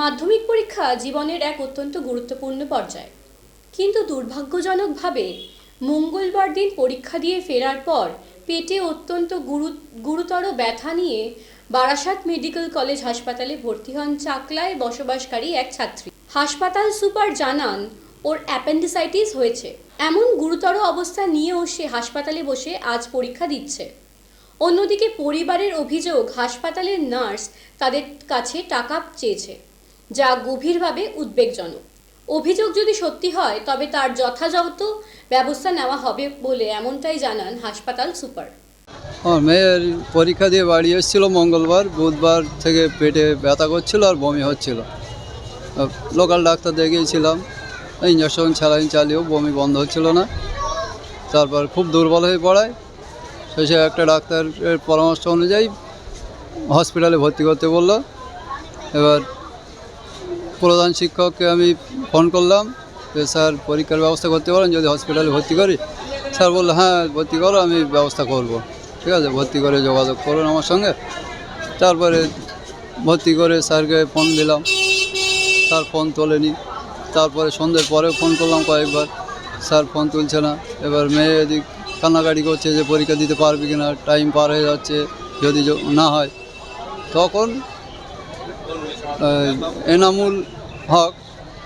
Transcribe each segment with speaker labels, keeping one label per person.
Speaker 1: মাধ্যমিক পরীক্ষা জীবনের এক অত্যন্ত গুরুত্বপূর্ণ পর্যায়। কিন্তু দুর্ভাগ্যজনকভাবে মঙ্গলবার দিন পরীক্ষা দিয়ে ফেরার পর পেটে অত্যন্ত গুরু গুরুতর ব্যথা নিয়ে বারাসাত মেডিকেল কলেজ হাসপাতালে ভর্তি হন চাকলায় বসবাসকারী এক ছাত্রী। হাসপাতাল সুপার জানান, ওর অ্যাপেন্ডিসাইটিস হয়েছে। এমন গুরুতর অবস্থা নিয়েও সে হাসপাতালে বসে আজ পরীক্ষা দিচ্ছে। অন্যদিকে পরিবারের অভিযোগ, হাসপাতালের নার্স তাদের কাছে টাকা চেয়েছে। যা গভীরভাবে উদ্বেগজনক। অভিযোগ যদি সত্যি হয়, তবে তার যথাযথ ব্যবস্থা নেওয়া হবে বলে এমনটাই জানান হাসপাতাল সুপার।
Speaker 2: আমার মেয়ের পরীক্ষা দিয়ে বাড়ি এসেছিল মঙ্গলবার, বুধবার থেকে পেটে ব্যথা করছিল আর বমি হচ্ছিল। লোকাল ডাক্তার দেখিয়েছিলাম ইঞ্জেকশন স্যালাইন চালিয়েও বমি বন্ধ হচ্ছিল না। তারপর খুব দুর্বল হয়ে পড়ায়। শেষে একটা ডাক্তারের পরামর্শ অনুযায়ী হসপিটালে ভর্তি করতে বলল। এবার প্রধান শিক্ষককে আমি ফোন করলাম যে, স্যার, পরীক্ষার ব্যবস্থা করতে পারেন, যদি হসপিটালে ভর্তি করি। স্যার বলল হ্যাঁ ভর্তি করো, আমি ব্যবস্থা করব। ঠিক আছে, ভর্তি করে যোগাযোগ করুন আমার সঙ্গে। তারপরে ভর্তি করে স্যারকে ফোন দিলাম। স্যার ফোন তোলেনি। তারপরে সন্ধ্যের পরেও ফোন করলাম কয়েকবার। স্যার ফোন তুলছে না। এবার মেয়ে এদিক কান্নাকাটি করছে যে, পরীক্ষা দিতে পারবে কি না টাইম পার হয়ে যাচ্ছে। যদি না হয়, তখন এনামুল হক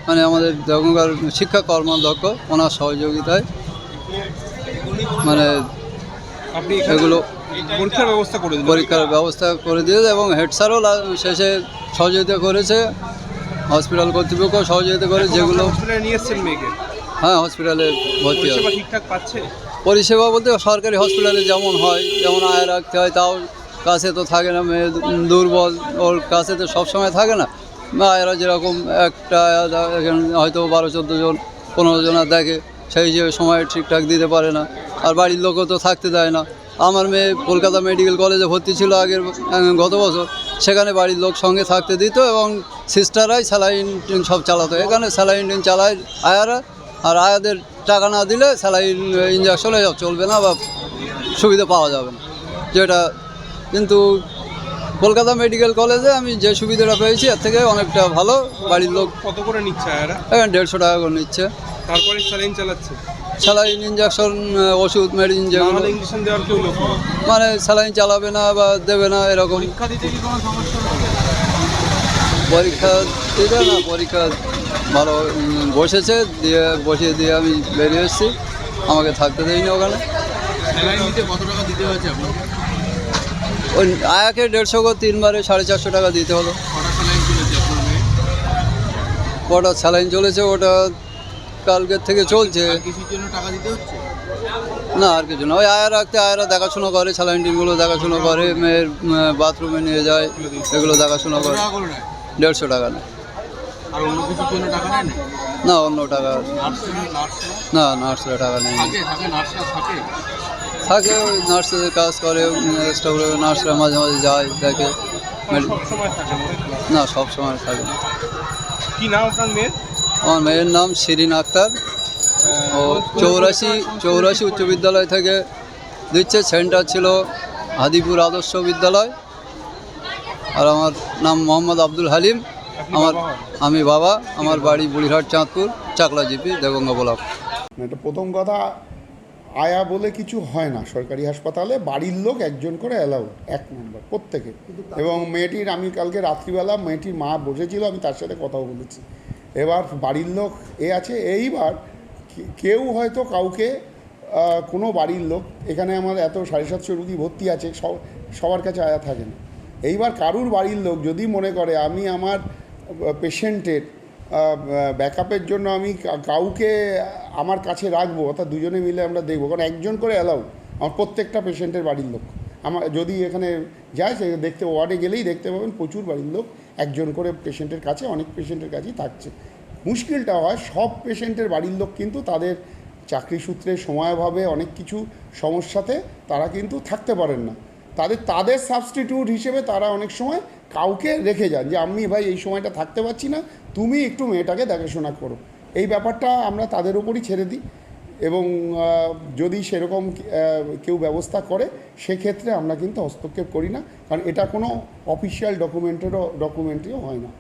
Speaker 2: মানে আমাদের দেবঙ্গার শিক্ষা কর্মাধ্যক্ষ ওনার সহযোগিতায়। মানে
Speaker 3: আপনি
Speaker 2: এগুলো
Speaker 3: পরীক্ষার ব্যবস্থা করে
Speaker 2: পরীক্ষার ব্যবস্থা করে দিয়েছে এবং হেড স্যারও শেষে সহযোগিতা করেছে। হসপিটাল কর্তৃপক্ষ সহযোগিতা করে যেগুলো
Speaker 3: হসপিটালে নিয়ে এসেছেন মেয়েকে।
Speaker 2: হ্যাঁ হসপিটালে ভর্তি
Speaker 3: ঠিকঠাক পাচ্ছে?
Speaker 2: পরিষেবা বলতে সরকারি হসপিটালে যেমন হয় যেমন আয় রাখতে হয় তাও কাছে তো থাকে না, মেয়ে দুর্বল, ওর কাছে তো সবসময় থাকে না। আয়েরা যেরকম একটা হয়তো বারো, চোদ্দ জন, পনেরো জন দেখে, সেই যে সময় ঠিকঠাক দিতে পারে না। আর বাড়ির লোকও তো থাকতে দেয় না। আমার মেয়ে কলকাতা মেডিকেল কলেজে ভর্তি ছিল আগের গত বছর। সেখানে বাড়ির লোক সঙ্গে থাকতে দিত এবং সিস্টারাই স্যালাইন টিন সব চালাতো। এখানে স্যালাইন টিন চালায় আয়ারা, আর আয়াদের টাকা না দিলে স্যালাইন ইঞ্জেকশন চলবে না বা সুবিধা পাওয়া যাবে না। যেটা কিন্তু কলকাতা মেডিকেল কলেজে আমি যে সুবিধাটা পেয়েছি এর থেকে অনেকটা ভালো। বাড়ির লোক
Speaker 3: কত করে নিচ্ছে
Speaker 2: এখানে দেড়শো টাকা করে নিচ্ছে।
Speaker 3: তারপরে স্যালাইন চালাচ্ছে?
Speaker 2: স্যালাইন ইঞ্জেকশন ওষুধ মেডিসিন যেগুলো।
Speaker 3: ইঞ্জেকশন দেওয়ার কেউ লোক
Speaker 2: মানে স্যালাইন চালাবে না বা দেবে না এরকম।
Speaker 3: পরীক্ষা দিতে কি কোনো সমস্যা
Speaker 2: পরীক্ষা দিতে না পরীক্ষা ভালো বসেছে দিয়ে বসিয়ে দিয়ে আমি বেরিয়ে এসেছি। আমাকে থাকতে দেয়নি ওখানে।
Speaker 3: স্যালাইন দিতে কত টাকা দিতে হয়েছে আপনার
Speaker 2: ওই আয়াকে দেড়শো করে তিনবারে সাড়ে চারশো টাকা দিতে হলো।
Speaker 3: কটা স্যালাইন চলেছে
Speaker 2: ওটা কালকের থেকে চলছে। না আর কিছু না। ওই আয়া রাখতে আয়ারা দেখাশোনা করে স্যালাইন টিনগুলো দেখাশোনা করে মেয়ের বাথরুমে নিয়ে যায় এগুলো দেখাশোনা করে। দেড়শো টাকা নেয়।
Speaker 3: আর অন্য টাকা না
Speaker 2: না অন্য টাকা। না নার্সরা টাকা নেই।
Speaker 3: থাকে
Speaker 2: ওই নার্সের কাজ করে স্টাফরা নার্সরা মাঝে মাঝে যায় দেখে।
Speaker 3: থাকে না?
Speaker 2: সব সময় থাকে না।
Speaker 3: কি নাম আপনার মেয়ের?
Speaker 2: আমার মেয়ের নাম শিরিন আক্তার। ও চৌরাশি চৌরাশি উচ্চ বিদ্যালয় থেকে দিচ্ছে সেন্টার ছিল হাদিপুর আদর্শ বিদ্যালয়। আর আমার নাম মোহাম্মদ আব্দুল হালিম। আমার আমি বাবা আমার বাড়ি বুড়িরহাট চাঁদপুর চাকলা জিপি দেবঙ্গা ব্লক।
Speaker 4: এটা প্রথম কথা। আয়া বলে কিছু হয় না। সরকারি হাসপাতালে বাড়ির লোক একজন করে অ্যালাউড এক নম্বর প্রত্যেকে। এবং মেয়েটির আমি কালকে রাত্রিবেলা মেয়েটির মা বসেছিল আমি তার সাথে কথাও বলেছি। এবার বাড়ির লোক এ আছে এইবার কেউ হয়তো কাউকে কোনো বাড়ির লোক এখানে আমার এত সাড়ে সাতশো রুগী ভর্তি আছে সব সবার কাছে আয়া থাকে না। এইবার কারুর বাড়ির লোক যদি মনে করে আমি আমার পেশেন্টের ব্যাকআপের জন্য আমি কাউকে আমার কাছে রাখব, অর্থাৎ দুজনে মিলে আমরা দেখব, কারণ একজন করে অ্যালাউ আমার প্রত্যেকটা পেশেন্টের বাড়ির লোক। আমার যদি এখানে যায়, সে দেখতে ওয়ার্ডে গেলেই দেখতে পাবেন প্রচুর বাড়ির লোক, একজন করে পেশেন্টের কাছে, অনেক পেশেন্টের কাছেই থাকছে। মুশকিলটা হয়, সব পেশেন্টের বাড়ির লোক কিন্তু তাদের চাকরি সূত্রে, সময়ভাবে অনেক কিছু সমস্যাতে তারা কিন্তু থাকতে পারেন না। তাদের তাদের সাবস্টিটিউট হিসেবে তারা অনেক সময় কাউকে রেখে যান যে, আমি ভাই এই সময়টা থাকতে পারছি না, তুমি একটু মেয়েটাকে দেখাশোনা করো। এই ব্যাপারটা আমরা তাদের উপরই ছেড়ে দিই এবং যদি সেরকম কেউ ব্যবস্থা করে, সেক্ষেত্রে আমরা কিন্তু হস্তক্ষেপ করি না। কারণ এটা কোনো অফিসিয়াল ডকুমেন্টেরও ডকুমেন্টরিও হয় না।